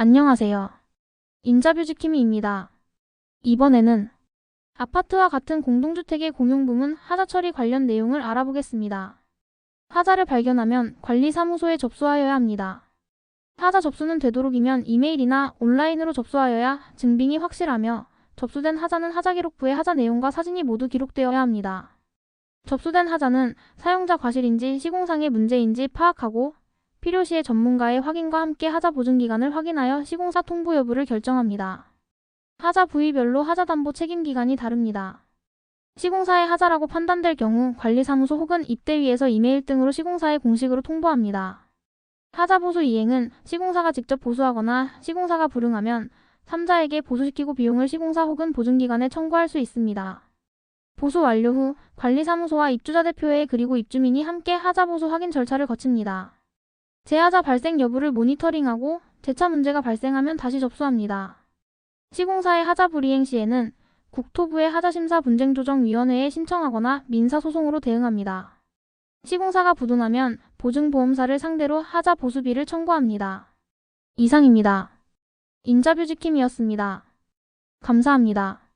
안녕하세요. 인자뷰지킴이입니다. 이번에는 아파트와 같은 공동주택의 공용부문 하자 처리 관련 내용을 알아보겠습니다. 하자를 발견하면 관리사무소에 접수하여야 합니다. 하자 접수는 되도록이면 이메일이나 온라인으로 접수하여야 증빙이 확실하며 접수된 하자는 하자 기록부에 하자 내용과 사진이 모두 기록되어야 합니다. 접수된 하자는 사용자 과실인지 시공상의 문제인지 파악하고 필요시에 전문가의 확인과 함께 하자 보증기간을 확인하여 시공사 통보 여부를 결정합니다. 하자 부위별로 하자 담보 책임 기간이 다릅니다. 시공사의 하자라고 판단될 경우 관리사무소 혹은 입대위에서 이메일 등으로 시공사에 공식으로 통보합니다. 하자 보수 이행은 시공사가 직접 보수하거나 시공사가 불응하면 3자에게 보수시키고 비용을 시공사 혹은 보증기관에 청구할 수 있습니다. 보수 완료 후 관리사무소와 입주자 대표회 그리고 입주민이 함께 하자 보수 확인 절차를 거칩니다. 재하자 발생 여부를 모니터링하고 재차 문제가 발생하면 다시 접수합니다. 시공사의 하자 불이행 시에는 국토부의 하자심사 분쟁조정위원회에 신청하거나 민사소송으로 대응합니다. 시공사가 부도나면 보증보험사를 상대로 하자 보수비를 청구합니다. 이상입니다. 인자뷰지킴이었습니다. 감사합니다.